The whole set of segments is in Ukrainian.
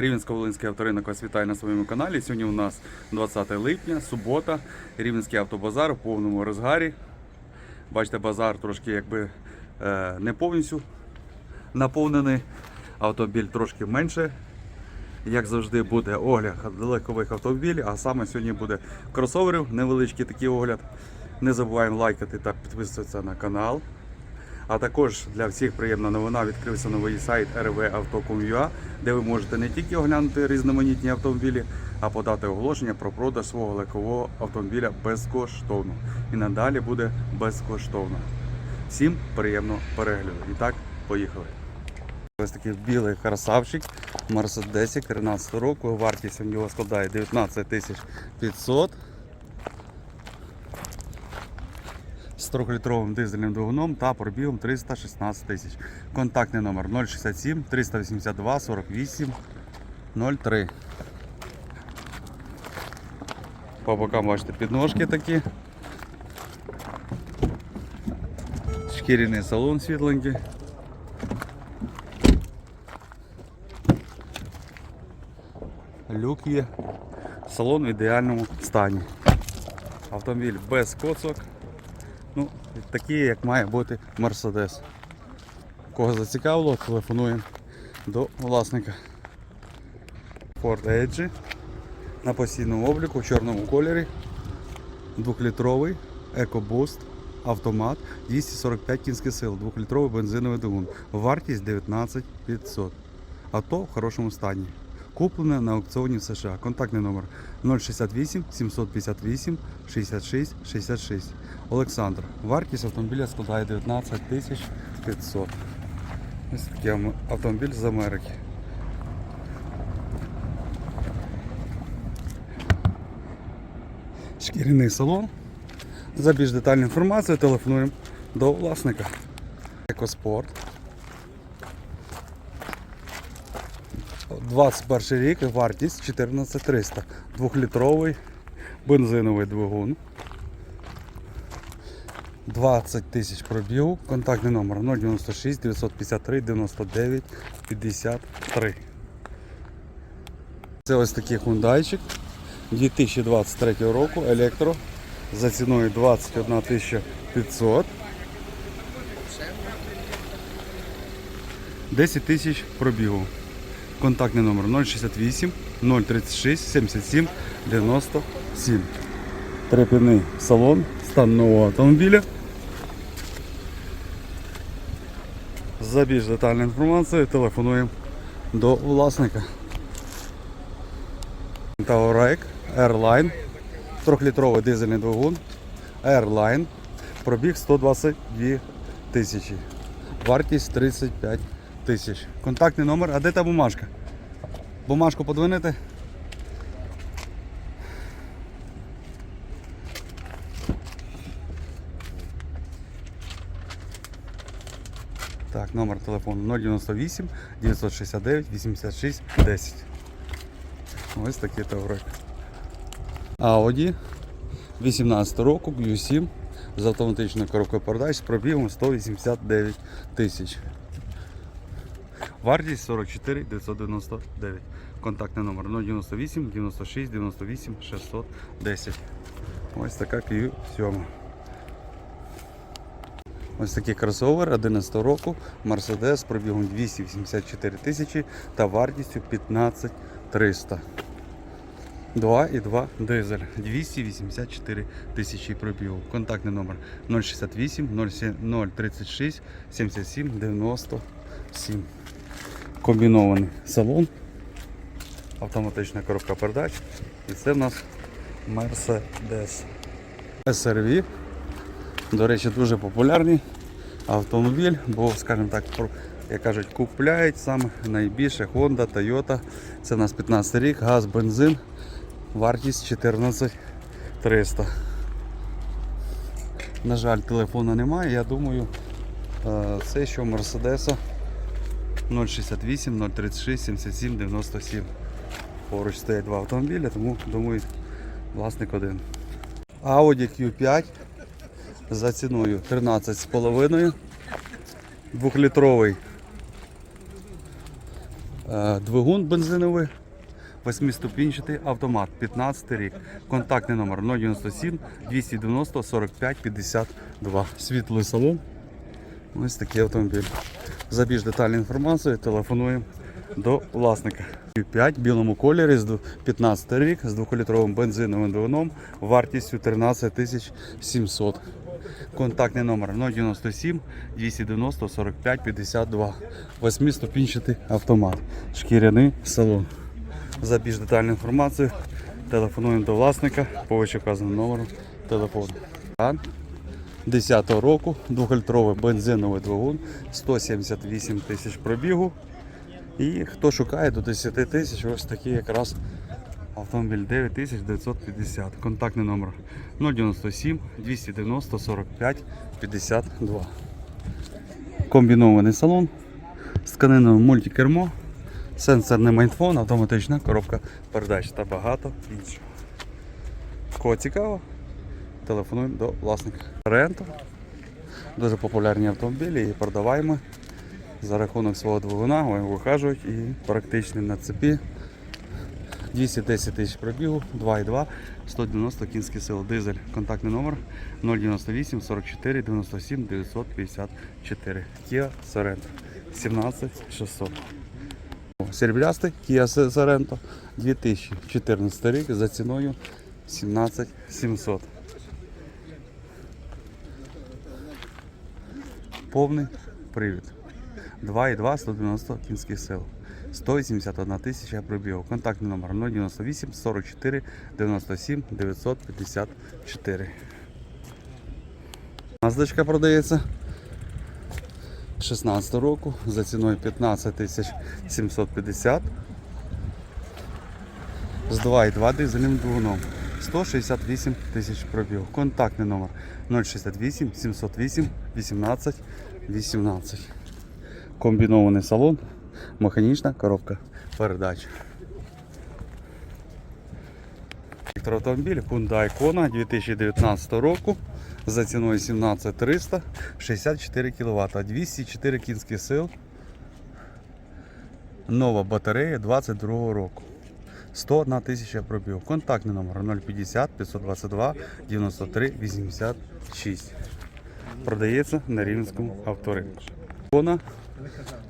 Рівненсько-Волинський авторинок вас вітає на своєму каналі. Сьогодні у нас 20 липня, субота, Рівненський автобазар у повному розгарі. Бачите, базар трошки якби е, не повністю наповнений. Автомобіль трошки менше. Як завжди, буде огляд легкових автомобілів, а саме сьогодні буде кросоверів, невеличкий такий огляд. Не забуваємо лайкати та підписуватися на канал. А також для всіх приємна новина відкрився новий сайт rvauto.com.ua, де ви можете не тільки оглянути різноманітні автомобілі, а подати оголошення про продаж свого легкового автомобіля безкоштовно. І надалі буде безкоштовно. Всім приємного перегляду. І так, поїхали. Ось такий білий красавчик Mercedes 13 року. Вартість у нього складає 19 тисяч 500. З 3-літровим дизельним двигуном та пробігом 316 тисяч. Контактний номер 067 382 48 03. По бокам бачите підножки такі. Шкіряний салон світленький. Люк є. Салон в ідеальному стані. Автомобіль без коцок. Такі, як має бути Мерседес. Кого зацікавило, телефонуємо до власника. Ford Edge на постійному обліку в чорному кольорі. 2-літровий EcoBoost автомат 245 кінських сил, 2-літровий бензиновий двигун. Вартість 19 500. Авто в хорошому стані. Куплене на аукціоні в США. Контактний номер 068 758 66 66. Олександр. Вартість автомобіля складає 19 тисяч 500. Ось такий автомобіль з Америки. Шкіряний салон. За більш детальну інформацію телефонуємо до власника. Екоспорт. 21 рік, вартість 14300. Двохлітровий бензиновий двигун. 20 тисяч пробігу. Контактний номер 096 953 99 53. Це ось такий хундайчик 2023 року електро за ціною 21 500. 10 тисяч пробігу. Контактний номер 068 036 77 97. Треп'яний салон, стан нового автомобіля. За більш детальною інформацією телефонуємо до власника. Таурайк Airline, 3-літровий дизельний двигун, Airline, пробіг 122 тисячі, вартість 35 тисяч. Контактний номер, а де та бумажка? Бумажку подвинете? Так, номер телефону 098 969 86 10. Ось такий таврик. Audi 18 року, Q7 з автоматичною коробкою передач з пробігом 189 тисяч. Вартість 44 999. Контактний номер 098 96 98 610. Ось така Q7. Ось такий кросовер 11 року, з пробігом 284 тисячі та вартістю 15 300. 2,2 дизель 284 тисячі пробігу. Контактний номер 068 07 036 77 97. Комбінований салон, автоматична коробка передач. І це в нас Mercedes SRV. До речі, дуже популярний автомобіль, бо, скажімо так, як кажуть, купляють саме найбільше Honda, Toyota. Це у нас 15 рік, газ, бензин, вартість 14 300. На жаль, телефону немає. Я думаю, е, це що Мерседеса 068 036 77 97. Поруч стоять два автомобілі, тому думаю, власник один. Audi Q5 за ціною 13,5. Двохлітровий Е, Двигун бензиновий, восьмиступінчатий автомат, 15 рік. Контактний номер 097 290 45 52. Світлий салон. Ось такий автомобіль. За більш детальну інформацію телефонуємо до власника. 5 в білому кольорі з 15 рік з 2-літровим бензиновим двигуном вартістю 13 тисяч 700. Контактний номер 097 290 45 52. Восьмиступінчатий автомат. Шкіряний салон. За більш детальну інформацію телефонуємо до власника по вищеказаному номеру телефону. 10 року 2-літровий бензиновий двигун 178 тисяч пробігу. І хто шукає до 10 тисяч, ось такий якраз автомобіль 9950. Контактний номер 097 290 45 52. Комбінований салон з тканиною мультикермо, сенсорний майнфон, автоматична коробка передач та багато іншого. Кого цікаво, телефонуємо до власника. Ренто. Дуже популярні автомобілі і продаваємо за рахунок свого двигуна, вони вихажують і практичні на цепі. 210 тисяч пробігу, 2,2, 190 кінських сил, дизель. Контактний номер 098 44 97 954. Kia Sorento 17600. Серебрястий Kia Sorento 2014 рік за ціною 17700. Повний привід. 2,2 190 кінських сил. 181 тисяча пробігу. Контактний номер 098 44 97 954. Маздочка продається 16 року за ціною 15 тисяч 750 з 2,2 дизельним двигуном. 168 тисяч пробігу. Контактний номер 068 708 18 18. Комбінований салон, механічна коробка передач. Електроавтомобіль Hyundai Kona 2019 року за ціною 17300 64 кВт, 204 кінських сил. Нова батарея 22 року. 101 тисяча пробігу. Контактний номер 050 522 93 86. Продається на Рівненському авторинку. Кона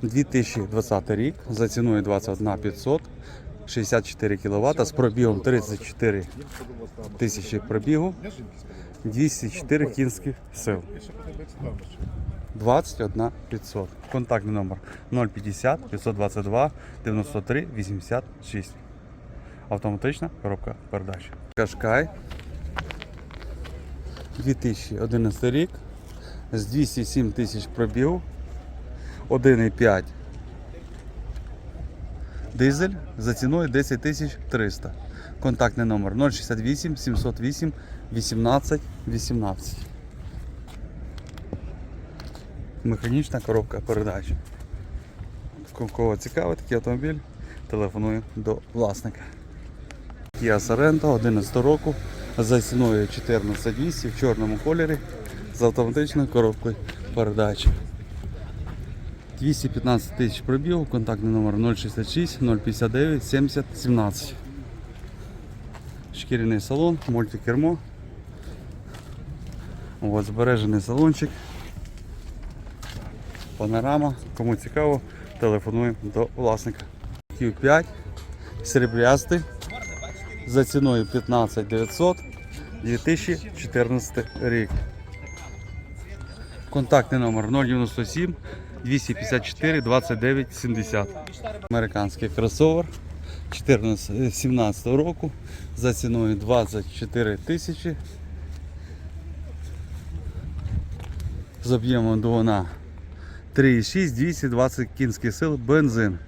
2020 рік за ціною 21 500, 64 кВт з пробігом 34 тисячі пробігу, 204 кінських сил. 21 500. Контактний номер 050 522 93 86. Автоматична коробка передач. Кашкай 2011 рік з 207 тисяч пробігу. 1,5 дизель за ціною 10 тисяч 300. Контактний номер 068 708 18 18. Механічна коробка передач. Кого цікавий такий автомобіль, телефоную до власника. Kia Sorento 11 року за ціною 14200 в чорному кольорі з автоматичною коробкою передач. 215 тисяч пробігу, контактний номер 066 059 70 17. Шкіряний салон, мультикермо. От, збережений салончик. Панорама. Кому цікаво, телефонуємо до власника. Q5, серебрястий. За ціною 15 900 2014 рік. Контактний номер 097 254 29 70. Американський кросовер 14, 17 року за ціною 24 тисячі. З об'ємом двигуна 3,6 220 кінських сил бензин.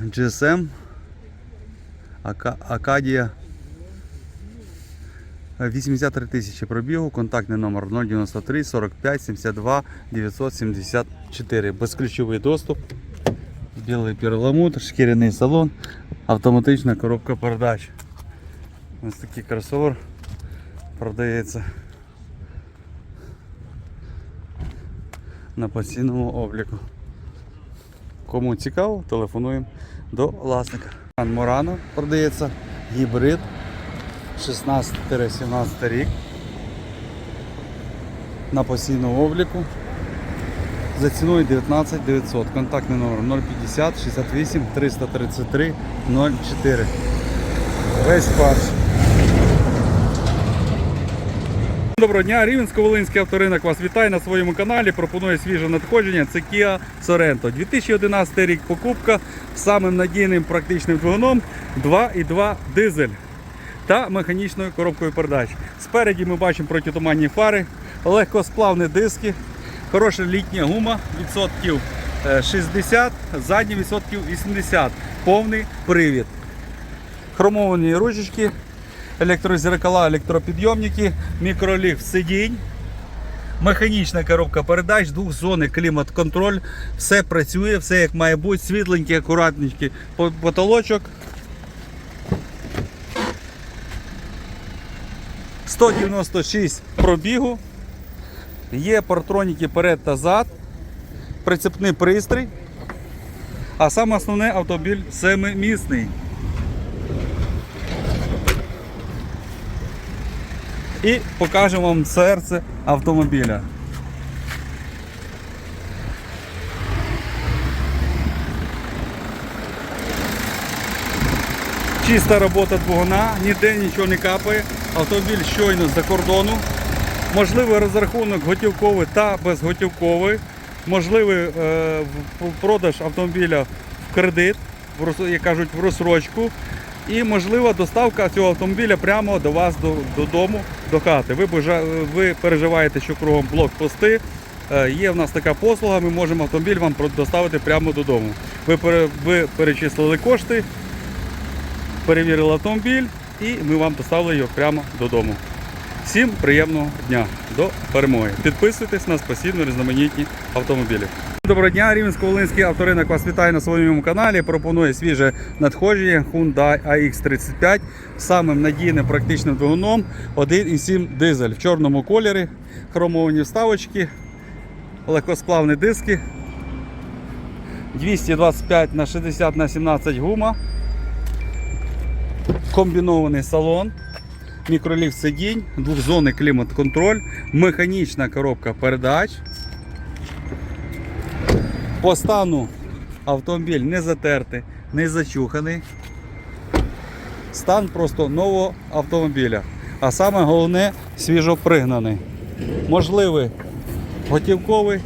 GSM Ака- Акадія 83 тисячі пробігу, контактний номер 093 45 72 974. Безключовий доступ, білий перламутр, шкіряний салон, автоматична коробка передач. Ось такий кросовер продається на постійному обліку. Кому цікаво, телефонуємо до власника. Морано продається гібрид 16-17 рік. На постійному обліку. За ціною 19 900. Контактний номер 050 68 333 04. Весь фарш. Доброго дня, Рівненсько-Волинський авторинок вас вітає на своєму каналі. Пропонує свіже надходження. Це Kia Sorento. 2011 рік покупка з самим надійним практичним двигуном 2,2 дизель та механічною коробкою передач. Спереді ми бачимо протитуманні фари, легкосплавні диски, хороша літня гума, відсотків е, 60, задні відсотків 80, повний привід. Хромовані ручечки, електрозеркала, електропідйомники, мікроліфт сидінь. Механічна коробка передач, двохзонний клімат-контроль, все працює, все як має бути, світленький, акуратненький потолочок. 196 пробігу. Є партроніки перед та зад, прицепний пристрій. А саме основне автомобіль семимісний. І покажемо вам серце автомобіля. Чиста робота двигуна, ніде нічого не капає. Автомобіль щойно з-за кордону. Можливий розрахунок готівковий та безготівковий. Можливий е, продаж автомобіля в кредит, як кажуть, в розсрочку. І можлива доставка цього автомобіля прямо до вас до- додому, до хати. Ви, ви переживаєте, що кругом блокпости. Е, Є в нас така послуга, ми можемо автомобіль вам доставити прямо додому. Ви, ви перечислили кошти, перевірили автомобіль і ми вам доставили його прямо додому. Всім приємного дня до перемоги. Підписуйтесь на спасибно різноманітні автомобілі. Доброго дня, Рівненсько-Волинський авторинок вас вітає на своєму каналі. Пропонує свіже надходження Hyundai AX35 з самим надійним практичним двигуном 1,7 дизель в чорному кольорі, хромовані вставочки, легкосплавні диски, 225 на 60 на 17 гума, комбінований салон мікроліфт сидінь, двохзонний клімат-контроль, механічна коробка передач. По стану автомобіль не затертий, не зачуханий. Стан просто нового автомобіля. А саме головне свіжопригнаний. Можливий готівковий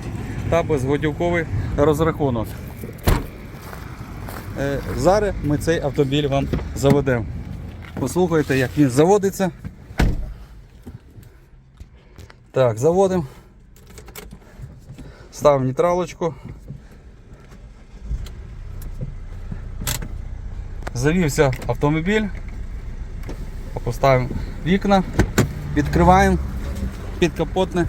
та безготівковий розрахунок. Е, Зараз ми цей автомобіль вам заведемо. Послухайте, як він заводиться. Так, заводимо. Ставимо нейтралочку. Завівся автомобіль. Поставимо вікна, відкриваємо підкапотне.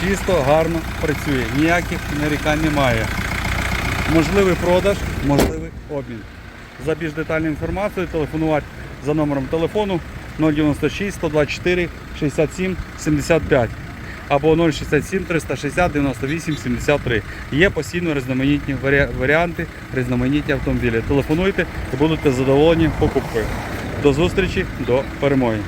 Чисто, гарно працює, ніяких нарікань немає. Можливий продаж, можливий обмін. За більш детальну інформацію телефонувати за номером телефону 096 124 67 75 або 067 360 98 73. Є постійно різноманітні варі- варіанти, різноманітні автомобілі. Телефонуйте і будете задоволені покупкою. До зустрічі, до перемоги.